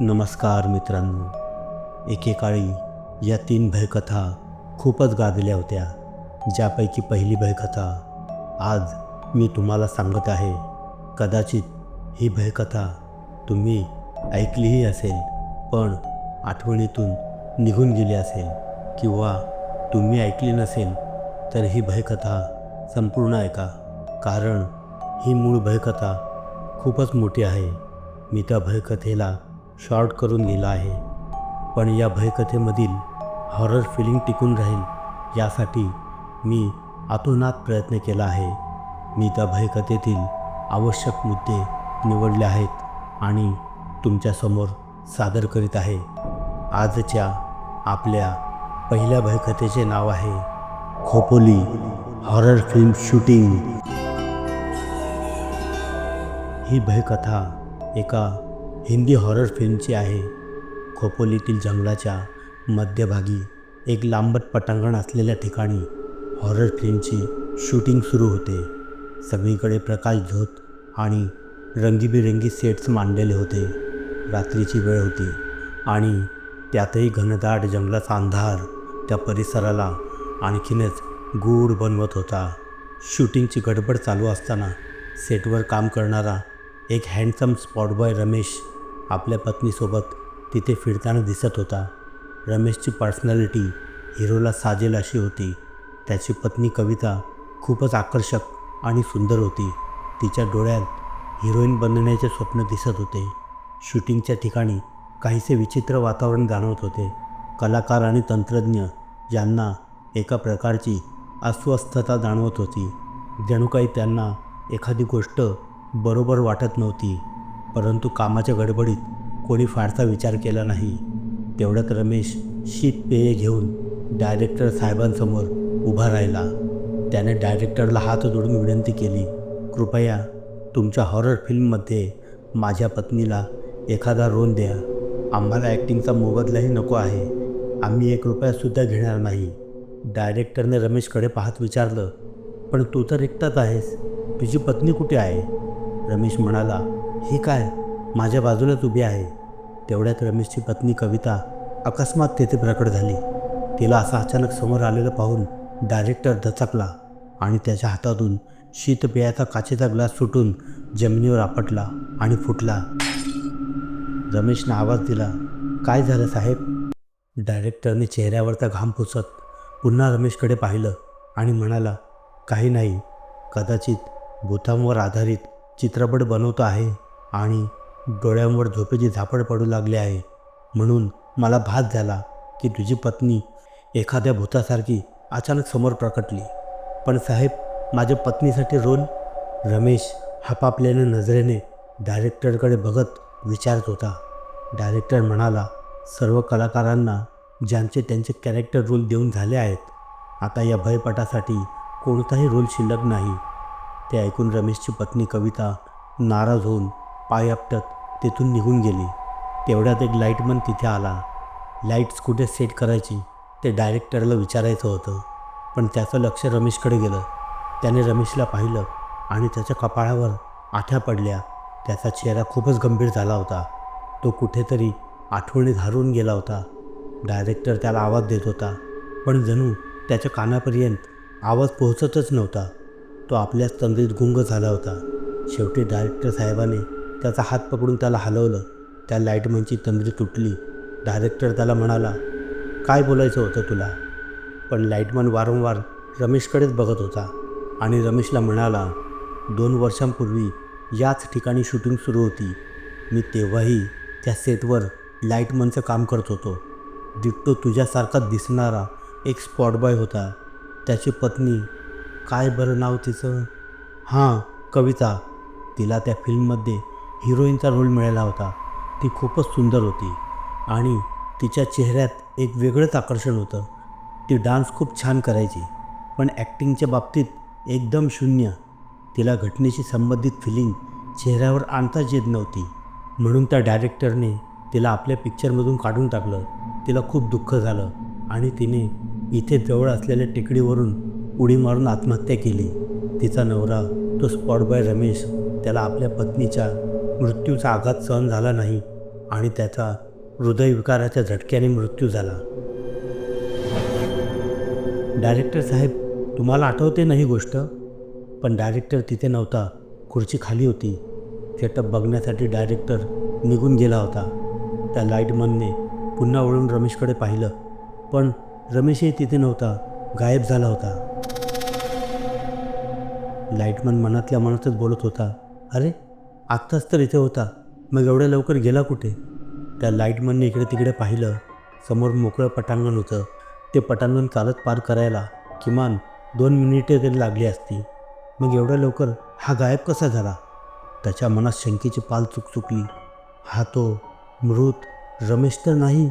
नमस्कार मित्रांनो. एकेकाळी या तीन भयकथा खूपच गाजल्या होत्या. ज्यापैकी पहिली भयकथा आज मी तुम्हाला सांगत आहे. कदाचित ही भयकथा तुम्ही ऐकलीही असेल पण आठवणीतून निघून गेली असेल किंवा तुम्ही ऐकली नसेल तर ही भयकथा संपूर्ण ऐका कारण ही मूळ भयकथा खूपच मोठी आहे. मी त्या भयकथेला शॉर्ट करून लिहिला आहे. पण या भयकथेमधील हॉरर फिलिंग टिकून राहील यासाठी मी आतोनात प्रयत्न केला आहे. मी त्या भयकथेतील आवश्यक मुद्दे निवडले आहेत आणि तुमच्यासमोर सादर करीत आहे. आजच्या आपल्या पहिल्या भयकथेचे नाव आहे खोपोली हॉरर फिल्म शूटिंग ही भयकथा एका हिंदी हॉरर फिल्मची आहे. खोपोलीतील जंगलाच्या मध्यभागी एक लांबट पटांगण असलेल्या ठिकाणी हॉरर फिल्मची शूटिंग सुरू होते. सगळीकडे प्रकाश झोत आणि रंगीबिरंगी सेट्स मांडलेले होते. रात्रीची वेळ होती आणि त्यातही घनदाट जंगलाचा अंधार त्या परिसराला आणखीनच गूढ बनवत होता. शूटिंगची गडबड चालू असताना सेटवर काम करणारा एक हँडसम स्पॉट बॉय रमेश आपल्या पत्नीसोबत तिथे फिरताना दिसत होता. रमेशची पर्सनॅलिटी हिरोला साजेल अशी होती. त्याची पत्नी कविता खूपच आकर्षक आणि सुंदर होती. तिच्या डोळ्यात हिरोईन बनण्याचे स्वप्न दिसत होते. शूटिंगच्या ठिकाणी काहीसे विचित्र वातावरण जाणवत होते. कलाकार आणि तंत्रज्ञ यांना एका प्रकारची अस्वस्थता जाणवत होती. जणू काही त्यांना एखादी गोष्ट बरोबर वाटत नव्हती. परंतु कामाच्या गडबडीत कोणी फारसा विचार केला नाही. तेवढ्यात रमेश शीतपेय घेऊन डायरेक्टर साहेबांसमोर उभा राहिला. त्याने डायरेक्टरला हात जोडून विनंती केली कृपया तुमच्या हॉरर फिल्ममध्ये माझ्या पत्नीला एखादा रोल द्या. आम्हाला ॲक्टिंगचा मोबदलाही नको आहे. आम्ही एक रुपयासुद्धा घेणार नाही. डायरेक्टरने रमेशकडे पाहत विचारलं पण तू तर एकटाच आहेस. तुझी पत्नी कुठे आहे? रमेश म्हणाला ही काय? माझ्या बाजूलाच उभी आहे. तेवढ्यात रमेशची पत्नी कविता अकस्मात तेथे प्रकट झाली. तिला असा अचानक समोर आलेलं पाहून डायरेक्टर दचकला आणि त्याच्या हातातून शीतपेयाचा काचेचा ग्लास सुटून जमिनीवर आपटला आणि फुटला. रमेशनं आवाज दिला काय झालं साहेब? डायरेक्टरने चेहऱ्यावरचा घाम पुसत पुन्हा रमेशकडे पाहिलं आणि म्हणाला काही नाही. कदाचित भूतांवर आधारित चित्रपट बनवतो आहे. आणि डोळ्यांवर झोपेची झापड पडू लागली आहे. म्हणून मला भास झाला की तुझी पत्नी एखाद्या भूतासारखी अचानक समोर प्रकटली. पण साहेब माझ्या पत्नीसाठी रोल? रमेश हापापल्याने नजरेने डायरेक्टरकडे बघत विचारत होता. डायरेक्टर म्हणाला सर्व कलाकारांना ज्यांचे त्यांचे कॅरेक्टर रोल देऊन झाले आहेत आता या भयपटासाठी कोणताही रोल शिल्लक नाही. ते ऐकून रमेशची पत्नी कविता नाराज होऊन पाय आपटत तेथून निघून गेली. तेवढ्यात एक लाईटमन तिथे आला. लाईट्स कुठे सेट करायची ते डायरेक्टरला विचारायचं होतं पण त्याचं लक्ष रमेशकडे गेलं. त्याने रमेशला पाहिलं आणि त्याच्या कपाळावर आठ्या पडल्या. त्याचा चेहरा खूपच गंभीर झाला होता. तो कुठेतरी आठवणीत हरवून गेला होता. डायरेक्टर त्याला आवाज देत होता पण जणू त्याच्या कानापर्यंत आवाज पोहोचतच नव्हता. तो आपल्याच तंद्रीत गुंग झाला होता. शेवटी डायरेक्टर साहेबाने त्याचा हात पकडून त्याला हलवलं. त्या लाईटमनची तंद्री तुटली. डायरेक्टर त्याला म्हणाला काय बोलायचं होतं तुला? पण लाईटमन वारंवार रमेशकडेच बघत होता आणि रमेशला म्हणाला दोन वर्षांपूर्वी याच ठिकाणी शूटिंग सुरू होती. मी तेव्हाही त्या सेटवर लाईटमनचं काम करत होतो. दिट्टो तुझ्यासारखा दिसणारा एक स्पॉट बॉय होता. त्याची पत्नी काय बरं नाव तिचं? हां कविता. तिला त्या फिल्ममध्ये हिरोईनचा रोल मिळाला होता. ती खूपच सुंदर होती आणि तिच्या चेहऱ्यात एक वेगळंच आकर्षण होतं. ती डान्स खूप छान करायची पण ॲक्टिंगच्या बाबतीत एकदम शून्य. तिला घटनेशी संबंधित फिलिंग चेहऱ्यावर आणताच येत नव्हती. म्हणून त्या डायरेक्टरने तिला आपल्या पिक्चरमधून काढून टाकलं. तिला खूप दुःख झालं आणि तिने इथे जवळ असलेल्या टेकडीवरून उडी मारून आत्महत्या केली. तिचा नवरा तो स्पॉट बॉय रमेश त्याला आपल्या पत्नीच्या मृत्यूचा आघात सहन झाला नाही आणि त्याचा हृदयविकाराच्या झटक्याने मृत्यू झाला. डायरेक्टर साहेब तुम्हाला आठवते ना ही गोष्ट? पण डायरेक्टर तिथे नव्हता. खुर्ची खाली होती. सेटअप बघण्यासाठी डायरेक्टर निघून गेला होता. त्या लाईटमनने पुन्हा वळून रमेशकडे पाहिलं. पण रमेशही तिथे नव्हता. गायब झाला होता. लाईटमन मनातल्या मनातच बोलत होता. अरे आत्ताच तर इथे होता. मग एवढ्या लवकर गेला कुठे? त्या लाईटमनने इकडे तिकडे पाहिलं. समोर मोकळं पटांगण होतं. ते पटांगण चालत पार करायला किमान दोन मिनिटे तरी लागली असती. मग एवढ्या लवकर हा गायब कसा झाला? त्याच्या मनात शंकेची पाल चुकचुकली हा तो मृत रमेश तर नाही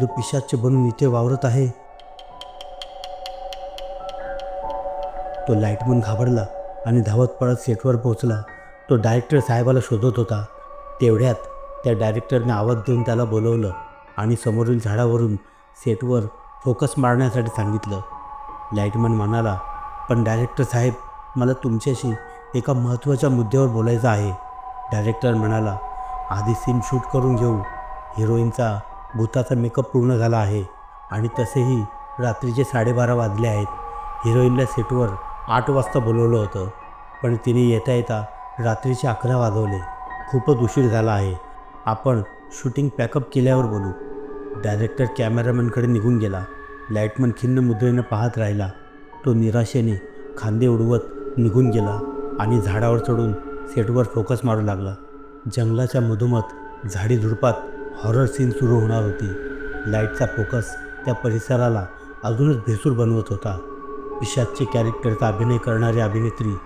जो पिशाच बनून इथे वावरत आहे. तो लाईटमन घाबरला आणि धावत पळत सेटवर पोहोचला. तो डायरेक्टर साहेबाला शोधत होता. तेवढ्यात त्या डायरेक्टरने आवाज देऊन त्याला बोलवलं आणि समोरील झाडावरून सेटवर फोकस मारण्यासाठी सांगितलं. लाईटमन म्हणाला पण डायरेक्टर साहेब मला तुमच्याशी एका महत्त्वाच्या मुद्द्यावर बोलायचं आहे. डायरेक्टर म्हणाला आधी सीन शूट करून घेऊ. हिरोईनचा भूताचा मेकअप पूर्ण झाला आहे आणि तसेही रात्रीचे साडेबारा वाजले आहेत. हिरोईनला सेटवर आठ वाजता बोलवलं होतं पण तिने येता येता रात्रीचे अकरा वाजवले. खूपच उशीर झाला आहे. आपण शूटिंग पॅकअप केल्यावर बोलू. डायरेक्टर कॅमेरामॅनकडे निघून गेला. लाईटमन खिन्न मुद्रेनं पाहत राहिला. तो निराशेने खांदे उडवत निघून गेला आणि झाडावर चढून सेटवर फोकस मारू लागला. जंगलाच्या मधोमध झाडी झुडपात हॉरर सीन सुरू होणार होती. लाईटचा फोकस त्या परिसराला अजूनच भेसूर बनवत होता. पिशाचचे कॅरेक्टरचा अभिनय करणारी अभिनेत्री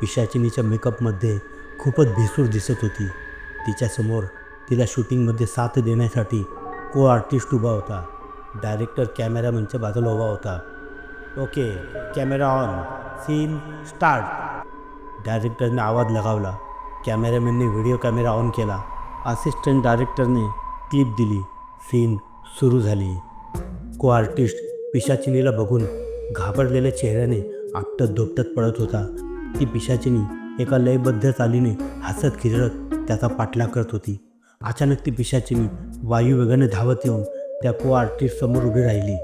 पिशाचिनीच्या मेकअपमध्ये खूपच भेसूर दिसत होती. तिच्यासमोर तिला शूटिंगमध्ये साथ देण्यासाठी को आर्टिस्ट उभा होता. डायरेक्टर कॅमेरामनच्या बाजूला उभा होता. Okay camera on. Scene start. डायरेक्टरने आवाज लगावला. कॅमेरामॅनने व्हिडिओ कॅमेरा ऑन केला. असिस्टंट डायरेक्टरने क्लिप दिली. सीन सुरू झाली. को आर्टिस्ट पिशाचिनीला बघून घाबरलेल्या चेहऱ्याने आपटत धोपटत पडत होता. ती पिशाचिनी एका लयबद्ध चालीने हसत खिरत त्याचा पाठलाग करत होती. अचानक ती पिशाचिनी वायुवेगाने धावत येऊन त्या को आर्टिस्ट समोर उभी राहिली.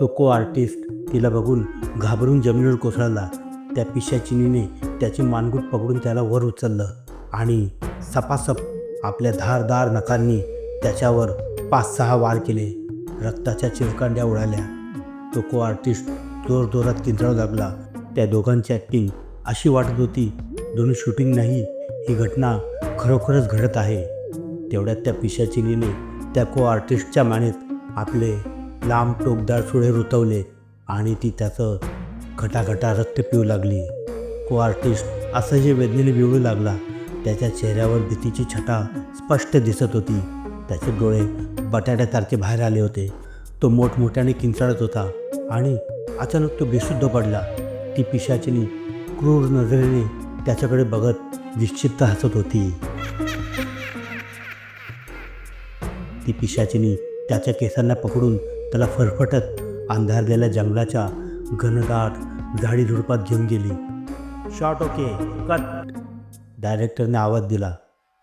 तो को आर्टिस्ट तिला बघून घाबरून जमिनीवर कोसळला. त्या पिशाचिनीने त्याची मानगूट पकडून त्याला वर उचललं आणि सपासप आपल्या धारदार नखांनी त्याच्यावर पाच सहा वार केले. रक्ताच्या चिरकांड्या उडाल्या. तो को आर्टिस्ट जोरजोरात किंचाळू लागला. त्या दोघांची ॲक्टिंग अशी वाटत होती दोन्ही शूटिंग नाही ही घटना खरोखरच घडत आहे. तेवढ्यात त्या पिशाचिनीने त्या को आर्टिस्टच्या मानेत आपले लांब टोकदार सुळे रुतवले आणि ती त्याचं घटाघटा रक्त पिऊ लागली. को आर्टिस्ट जे वेदनेने बिवडू लागला त्याच्या चेहऱ्यावर भीतीची छटा स्पष्ट दिसत होती. त्याचे डोळे बटाट्यासारखे बाहेर आले होते. तो मोठमोठ्याने किंचाळत होता आणि अचानक तो बेशुद्ध पडला. ती पिशाचिनी क्रूर नजरेने त्याच्याकडे बघत विक्षिप्त हसत होती. ती पिशाचिनी त्याच्या केसांना पकडून त्याला फरफटत अंधारलेल्या जंगलाच्या घनदाट झाडी झुडपात घेऊन गेली. शॉट ओके कट डायरेक्टरने आवाज दिला.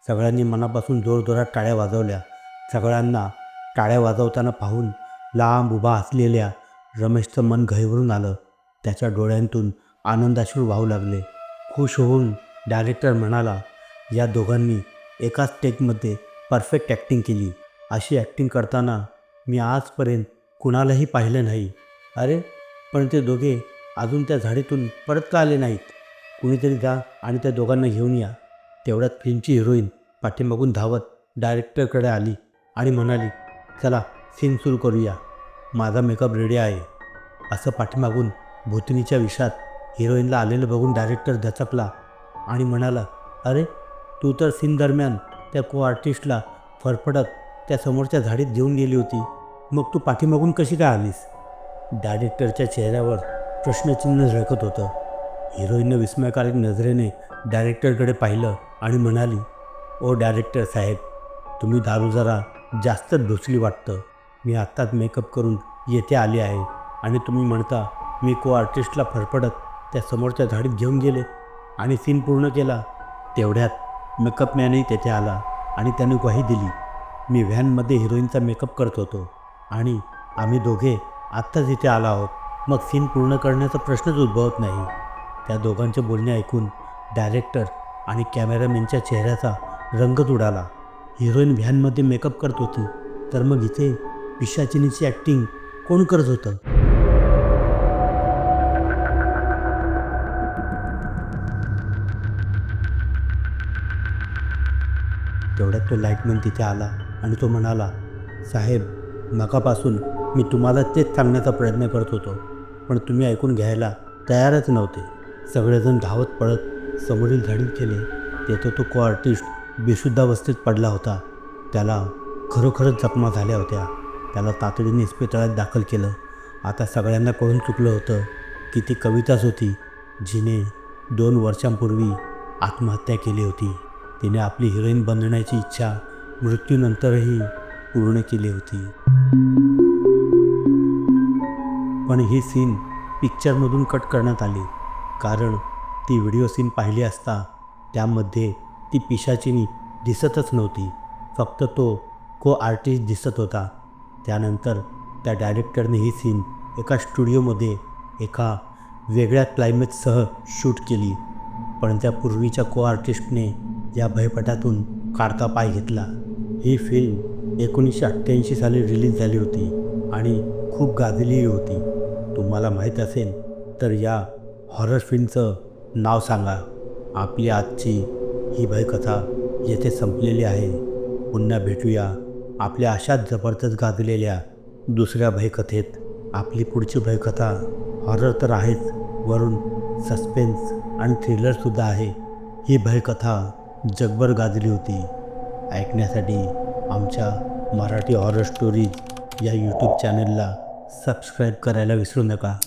सगळ्यांनी मनापासून जोरजोरात टाळ्या वाजवल्या. सगळ्यांना टाळ्या वाजवताना पाहून लांब उभा असलेल्या रमेशचं मन घाईवरून आलं. त्याच्या डोळ्यांतून आनंदाश्रू वाहू लागले. खुश होऊन डायरेक्टर म्हणाला या दोघांनी एकाच टेकमध्ये परफेक्ट ॲक्टिंग केली. अशी ॲक्टिंग करताना मी आजपर्यंत कुणालाही पाहिलं नाही. अरे पण ते दोघे अजून त्या झाडीतून परत का आले नाहीत? कुणीतरी जा आणि त्या दोघांना घेऊन या. तेवढ्यात फिल्मची हिरोईन पाठीमागून धावत डायरेक्टरकडे आली आणि म्हणाली चला सीन सुरू करूया. माझा मेकअप रेडी आहे. असं पाठीमागून भूतनीच्या विषात हिरोईनला आलेलं बघून डायरेक्टर दचकला आणि म्हणाला अरे तू तर सीन दरम्यान त्या को आर्टिस्टला फरफडत त्या समोरच्या झाडीत घेऊन गेली होती. मग तू पाठीमागून कशी काय आलीस? डायरेक्टरच्या चेहऱ्यावर प्रश्नचिन्ह झळकत होतं. हिरोईननं विस्मयकारक नजरेने डायरेक्टरकडे पाहिलं आणि म्हणाली ओ डायरेक्टर साहेब तुम्ही दारू जरा जास्तच भोसली वाटतं. मी आत्ताच मेकअप करून येथे आले आहे आणि तुम्ही म्हणता मी को आर्टिस्टला फरफडत त्या समोरच्या झाडीत घेऊन गेले आणि सीन पूर्ण केला. तेवढ्यात मेकअप मॅनही तेथे आला आणि त्याने ग्वाही दिली. मी व्हॅनमध्ये हिरोईनचा मेकअप करत होतो आणि आम्ही दोघे आत्ताच इथे आलो आहोत. मग सीन पूर्ण करण्याचा प्रश्नच उद्भवत नाही. त्या दोघांचे बोलणे ऐकून डायरेक्टर आणि कॅमेरामॅनच्या चेहऱ्याचा रंगच उडाला. हिरोईन व्हॅनमध्ये मेकअप करत होती तर मग इथे पिशाचिनीची ॲक्टिंग कोण करत होतं? तेवढ्यात तो लाईटमन तिथे आला आणि तो म्हणाला साहेब नकापासून मी तुम्हाला तेच सांगण्याचा प्रयत्न करत होतो पण तुम्ही ऐकून घ्यायला तयारच नव्हते. सगळेजण धावत पळत समोरील झाडीत गेले. तेथे तो को आर्टिस्ट बेशुद्धावस्थेत पडला होता. त्याला खरोखरच जखमा झाल्या होत्या. त्याला तातडीने इस्पितळात दाखल केलं. आता सगळ्यांना कळून चुकलं होतं की ती कविताच होती जिने दोन वर्षांपूर्वी आत्महत्या केली होती. तिने आपली हिरोईन बनण्याची इच्छा मृत्यूनंतरही पूर्ण केली होती. पण ही सीन पिक्चरमधून कट करण्यात आली. कारण ती व्हिडिओ सीन पाहिली असता त्यामध्ये ती पिशाचिनी दिसतच नव्हती. फक्त तो को आर्टिस्ट दिसत होता. त्यानंतर त्या डायरेक्टरने ही सीन एका स्टुडिओमध्ये एका वेगळ्या क्लायमेटसह शूट केली. पण त्या पूर्वीच्या को आर्टिस्टने या भयपटातून काढता पाय घेतला. ही फिल्म एकोणीसशे अठ्ठ्याऐंशी साली रिलीज झाली होती आणि खूप गाजलीही होती. तुम्हाला माहीत असेल तर या हॉरर फिल्मचं नाव सांगा. आपली आजची ही भयकथा येथे संपलेली आहे. पुन्हा भेटूया आपल्या अशाच जबरदस्त गाजलेल्या दुसऱ्या भयकथेत. आपली पुढची भयकथा हॉरर तर आहेच वरून सस्पेन्स आणि थ्रिलरसुद्धा आहे. ही भयकथा जगभर गाजली होती. ऐकण्यासाठी आमच्या मराठी हॉरर स्टोरीज या यूट्यूब चॅनलला सबस्क्राईब करायला विसरू नका.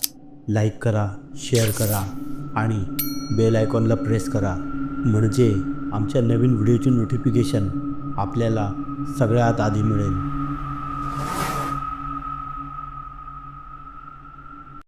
लाईक करा शेअर करा आणि बेल आयकॉनला प्रेस करा. म्हणजे आमच्या नवीन व्हिडिओची नोटिफिकेशन आपल्याला सगळ्यात आधी मिळेल.